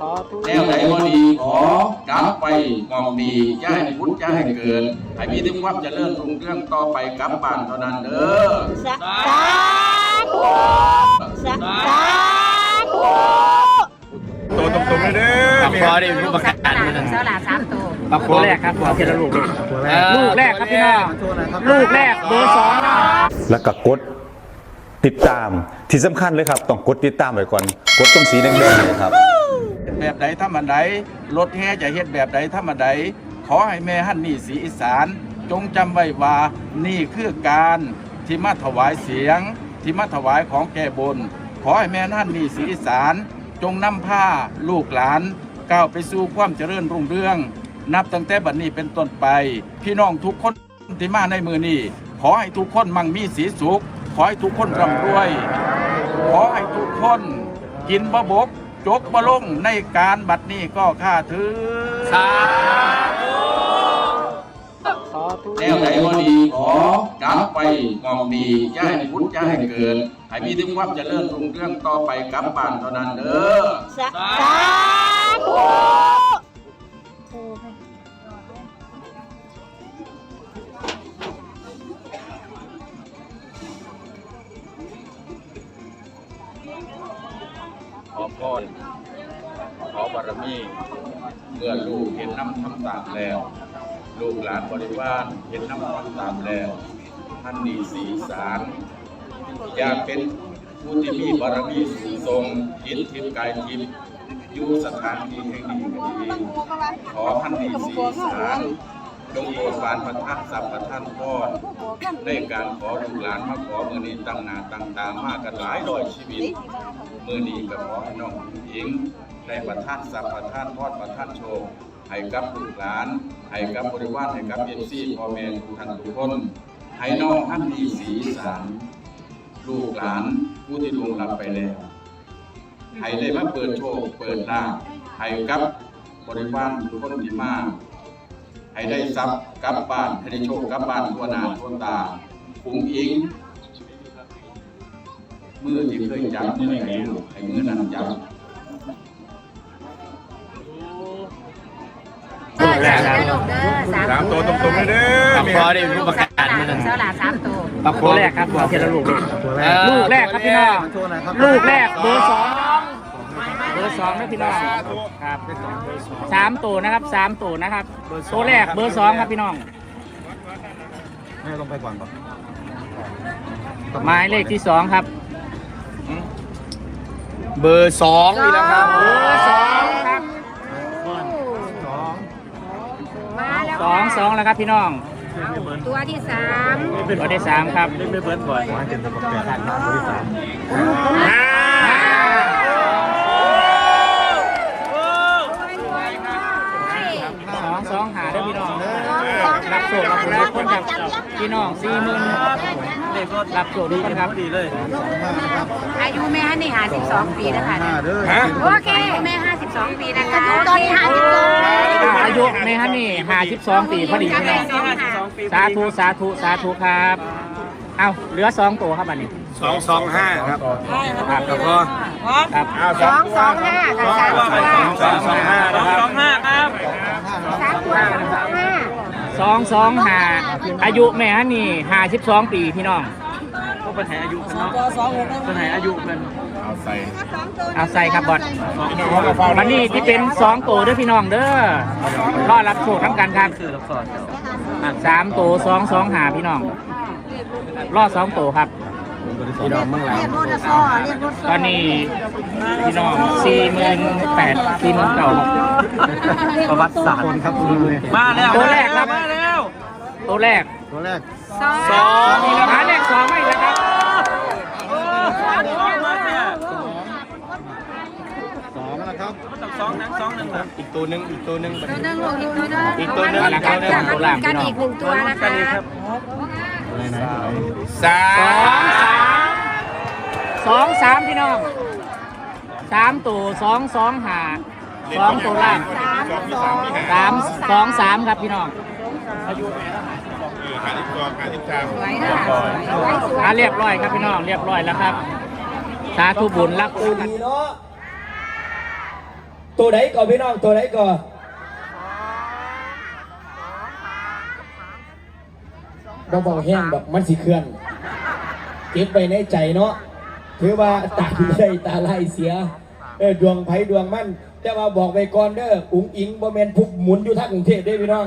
สาธุแนวไหนบ่ดีขอกลับไปมองดีอย่าให้พุทธอย่าให้เกินให้มีถึงความเจริญรุ่งเรืองต่อไปกลับบ้านเท่านั้นเด้อสาธุสาธุตัวตรงๆเลยเด้อปากคอได้ผู้ประกาศเสาหลาสามตัวปากคอแรกครับขอเทละลูกลูกแรกครับพี่น้องลูกแรกเบอร์สองนะแล้วก็กดติดตามที่สำคัญเลยครับ ต้องกดติดตามไว้ก่อน กดตรงสีแดงๆเนี่ยครับ แบบใดถ้ามันใดรถแห่จะเฮ็ดแบบใดถ้ามันใดขอให้แม่ฮั่นนี่สีอีสาน จงจำไว้ว่านี่คือการที่มาถวายเสียง ที่มาถวายของแก่บน ขอให้แม่ฮั่นนี่สีอีสาน จงนำผ้าลูกหลานก้าวไปสู่ความเจริญรุ่งเรือง นับตั้งแต่บัดนี้เป็นต้นไป พี่น้องทุกคนที่มาในมือนี้ขอให้ทุกคนมั่งมีสีสุข ขอให้ทุกคนร่ำรวย ขอให้ทุกคนกินบะบก จกมะลงในการบัดนี้ก็ข้าถือสาธุแนวไหนบ่ดีขอกลับไปมองดีย่าให้พุทธย่าให้เกิดให้มีถึงความเจริญรุ่งเรื่องต่อไปกลับบ้านเท่านั้นเด้อสาธุ ร ขอบารมีเมื่อลูกเห็นน้ำทำตามแล้ว ลูกหลานบริวารเห็นน้ำทำตามแล้ว ท่านมีสีสารอยากเป็นผู้ที่มีบารมีสูงทรงจิตทิพย์กายทิพย์อยู่สถานที่แห่งนี้ก็ดีขอท่านมีสีสารจงโปรดปานประทานทรัพย์ประทานพรในการขอลูกหลานมาขอมือนี้ตั้งหนาตั้งตามมากันหลายร้อยชีวิต มือนี้ก็ขอให้น้องหญิงได้ประทานทรัพประทานพรประทานโชคให้กับลูกหลานให้กับบริวารให้กับเอฟซีพ่อแม่ทุกท่านทุกคนให้น้องท่านมีสีสันลูกหลานผู้ที่ลวงลับไปแล้วให้ได้มาเปิดโชคเปิดหน้าให้กับบริวารทุกคนที่มาให้ได้ทรัพย์กลับบ้านให้ได้โชคกลับบ้านทั่วหน้าทั่วตาคุ้งอิง มือที่เคยจับมือไหนลูกให้มือนั้นจับเออเด้อลูกเด้อสามสามตัวตรงๆเลยเด้อปากคอได้ผู้ประกาศเสาหลาสามตัวปากคอแรกครับขอเทละลูกลูกแรกครับพี่น้องลูกแรกเบอร์สองเบอร์สองนะพี่น้องครับสามตัวนะครับสามตัวนะครับตัวแรกเบอร์สองครับพี่น้องให้ลงไปก่อนก่อนหมายเลขที่สองครับ เบอร์สองนี่แหละครับเบอร์สองครับมาแล้วสองสองแล้วครับพี่น้อง ตัวที่สามตัวที่สามครับไม่เบิร์ดบ่อยมาเจ็ดตัวแปดตัวที่สามสองสองหาด้วยพี่น้องเด้อรับโชครับรับคนครับพี่น้องสี่หมื่น รับโชคดีนะครับดีเลยอายุแม่ฮันนี่ห้าสิบสองปีนะคะห้าเด้อโอเคแม่ห้าสิบสองปีนะคะตอนนี้ห้าสิบสองอายุในฮันนี่ห้าสิบสองปีพอดีพี่น้องสาธุสาธุสาธุครับเอาเหลือสองตัวครับอันนี้สองสองห้าครับครับแล้วก็ครับสองสองห้าค่ะสามตัวสองสองห้านะครับ สามตัวสองสองห้า ส องสองหาอายุแม่ฮันนี่ห้าสิบสองปีพี่น้องก็เป็นอายุเพิ่นเนาะเป็นอายุเพิ่นเอาใส่เอาใส่ครับบอดวันนี้ที่เป็นสองตัวเด้อพี่น้องเด้อรอรับโชคทั้งกันครับคือรับสอดสามตัวสองสองหาพี่น้องรอดสองตัวครับพี่น้องเมืองหลังเรียกรถซ่อเรียกรถซ่ตอนนี้พี่น้องสี่หมื่นแปดสี่หมื่นเก้าประวัติศาสตร์ครับมาแล้วตัวแรกครับมาแล้ว ตัวแรกตัวแรกสองสองหมายเลขสองไม่นะครับสองนะครับสองนังสองหนึ่งอีกตัวหนึ่งอีกตัวหนึ่งตัวหนึ่งลูกอีกตัวหนึ่งอีกตัวหนึ่งกันกันอีกหนึ่งตัวนะคะสาสองสามสองสามพี่น้องสามตัวสองสองหาสองตัวล่างสามสองสามสองสาม ครับพี่น้องหาที่ตัวหาที่จามสวยค่ะสวยสวยสวยอ่าเรียบร้อยครับพี่น้องเรียบร้อยแล้วครับ สาธุบุญรับกันตัวไหนก่อนพี่น้องตัวไหนก่อนเราบอกแห้งแบบมันสิเคลื่อนเก็บไปในใจเนาะถือว่าตาดีได้ตาไล่เสียเออดวงไผ่ดวงมันแต่ว่าบอกไปก่อนเด้ออุ๋งอิงบ่แมนพุกหมุนอยู่ทางกรุงเทพได้อพี่น้อง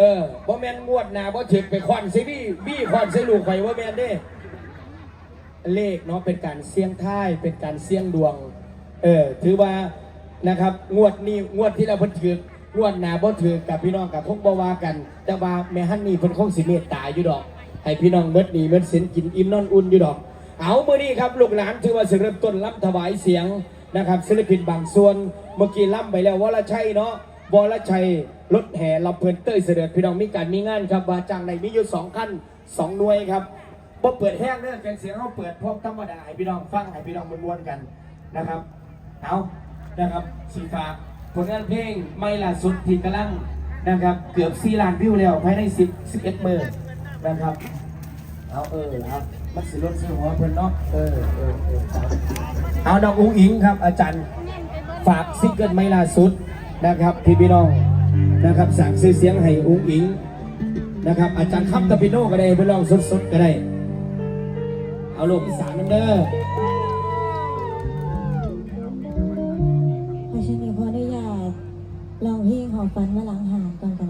เออบ่แมนงวดหนาบ่ถึกไปควันซิบี้บี้ควันใส่ลูกไฟบ่แมนเด้เลขเนาะเป็นการเสี่ยงท้ายเป็นการเสี่ยงดวง เออถือว่านะครับงวดนี้งวดที่เราเพิ่นถืองวดหนาบ่ถือกับพี่น้องกับพวกบ่ว่ากัน แต่ว่าแม่ฮันนี่เพิ่นคงสิเมตตาอยู่ดอกให้พี่น้องเบิดนี้เบิดสินกินอิ่มนอนอุ่นอยู่ดอก เอาเมื้อนี้ครับลูกหลานถือว่าสิเริ่มต้นรับถวายเสียงนะครับศิลปินบางส่วนเมื่อกี้ล่ำไปแล้ววรชัยเนาะ วรชัยรถแห่ลำเพลินเต้ยเสด็จพี่น้องมีการมีงานครับว่าจ้างในมีอยู่สองขั้นสองหน่วยครับบ่เปิดแห้งเด้อแกงเสียงเขาเปิดพวกธรรมดาให้พี่น้องฟังให้พี่น้องมวนๆกันนะครับเอานะครับสีฟ้าผลงานเพลงไม่ล่าสุดที่กำลังนะครับ เกือบ4ล้านวิวแล้วภายใน10 11มื้อนะครับเอาเออครับมันสิรถซื้อหัวเพิ่นเนาะเออเออเออเอาน้องอุ้งอิงครับ อาจารย์ฝากซิงเกิลไม่ล่าสุด นะครับที่พี่น้องนะครับสั่งซื้อเสียงให้อุ้งอิงนะครับ อาจารย์คับตะพิโนก็ได้ไปลองสดๆก็ได้ เอาลูกอีสานนั่นเด้อเพราะฉะนั้นขออนุญาตลองเพลงขอฟันมาหลังหางก่อนกัน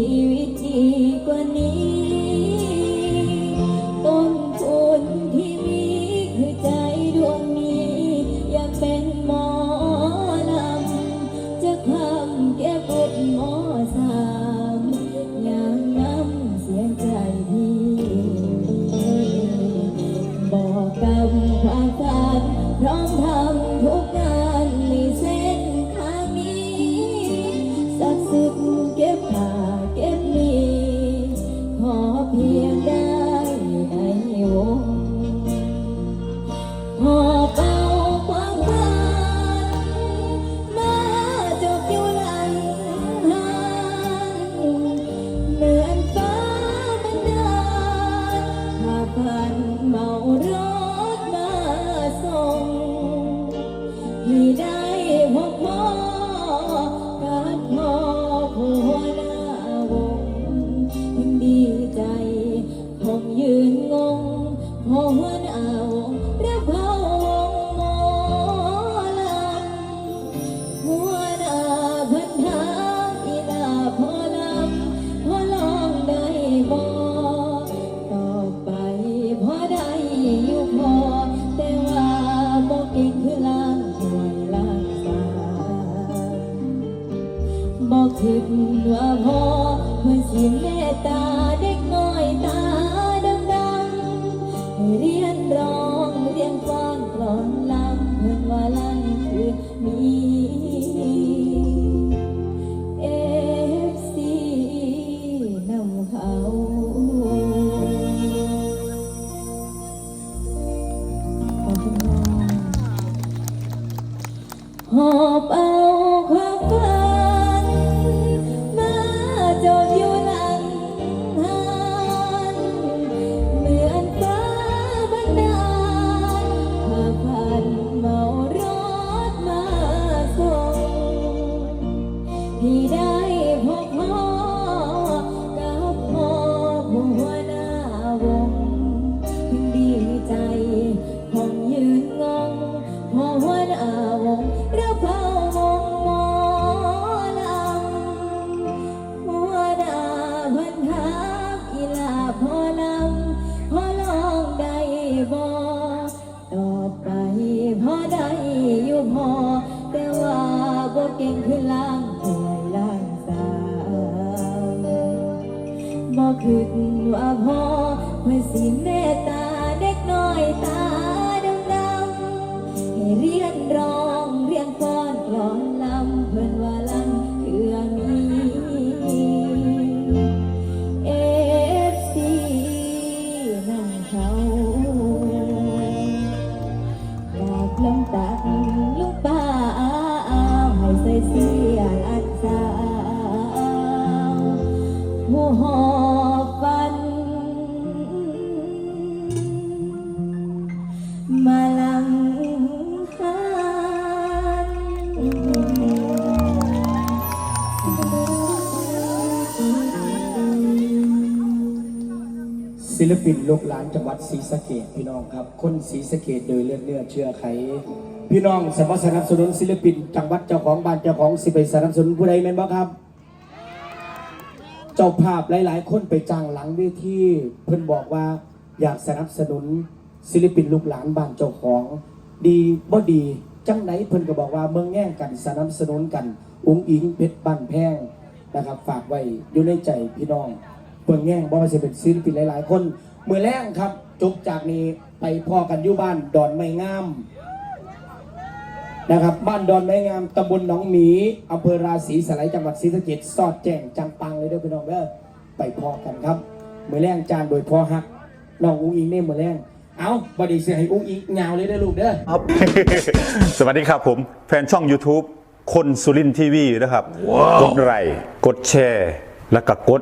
หอบ ก่งคือล้างถ้วยล้างสามบ่คิดว่าพ่อ ลปินลูกหลานจังหวัดศรีสะเกดพี่น้องครับ คนศรีสะเกดโดยเลือดเนื้อเชื่อไข พี่น้องสมัสนับสนุนศิลปินจังหวัดเจ้าของบ้านเจ้าของสิไปสนับสนุนผู้ใดแม่นบ่ครับ เจ้าภาพหลาย ๆ คนไปจ้างหลังเวทีเพิ่นบอกว่าอยากสนับสนุนศิลปินลูกหลานบ้านเจ้าของ ดีบ่ดีจังไหนเพิ่นก็บอกว่าเมืองแง่งกันสนับสนุนกัน อุ้งอิงเพชรบ้านแพงนะครับ ฝากไว้อยู่ในใจพี่น้อง เมืองแง่งบ่ว่าจะเป็นศิลปินหลาย ๆ คนเมื่อแรงครับจบจากนี้ไปพ่อกันอยู่บ้านดอนไม้งามนะครับ บ้านดอนไม้งามตำบลหนองหมีอำเภอราศีสไลยจังหวัดศรีสะเกษสอดแจ้งจังปังเลยเด้อพี่น้องเด้อไปพอกันครับมือแรงจานโดยพอฮักน้องอุ้งอิงเนี่ยมือแรงเอาบอดีเสียให้อุ้งอิงยาวเลยเด้อลูกเด้อ ครับ สวัสดีครับผม แฟนช่อง YouTube คนสุรินทีวีนะครับ กดไลค์กดแชร์ แล้วก็กด